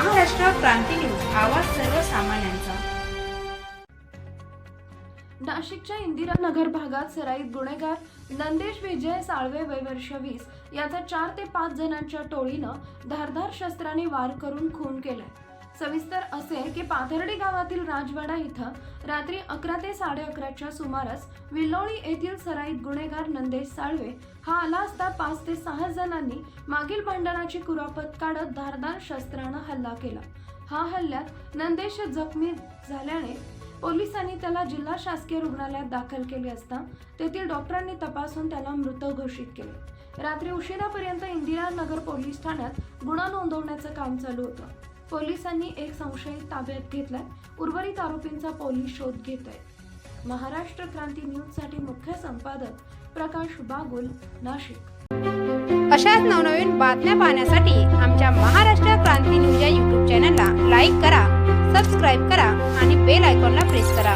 क्रांती news आवाज सर्वसामान्यांचा. नाशिकच्या इंदिरानगर भागात सराईत गुन्हेगार नंदेश विजय साळवे वय वर्ष वीस याचा चार ते पाच जणांच्या टोळीनं धारधार शस्त्राने वार करून खून केलाय. सविस्तर असे की पाथर्डी गावातील राजवाडा इथं रात्री अकरा ते साडे अकराच्या सुमारास विल्लोळी येथील सराईत गुन्हेगार नंदेश साळवे हा आला असता पाच ते सहा जणांनी मागील भांडणाची कुरापत काढत धारदार शस्त्रानं हल्ला केला. हा हल्ल्यात नंदेश जखमी झाल्याने पोलिसांनी त्याला जिल्हा शासकीय रुग्णालयात दाखल केले असता तेथील डॉक्टरांनी तपासून त्याला मृत घोषित केले. रात्री उशिरापर्यंत इंदिरानगर पोलीस ठाण्यात गुन्हा नोंदवण्याचं काम चालू होतं. पोलिसांनी एक संशयित ताब्यात घेतलाय. उर्वरित आरोपींचा पोलीस शोध घेत आहेत महाराष्ट्र क्रांती न्यूजसाठी मुख्य संपादक प्रकाश बागुल नाशिक. अशाच नवनवीन बातम्या पाहण्यासाठी आमच्या महाराष्ट्र क्रांती न्यूज या यूट्यूब चॅनलला लाईक करा सबस्क्राईब करा आणि बेल आयकॉनला प्रेस करा.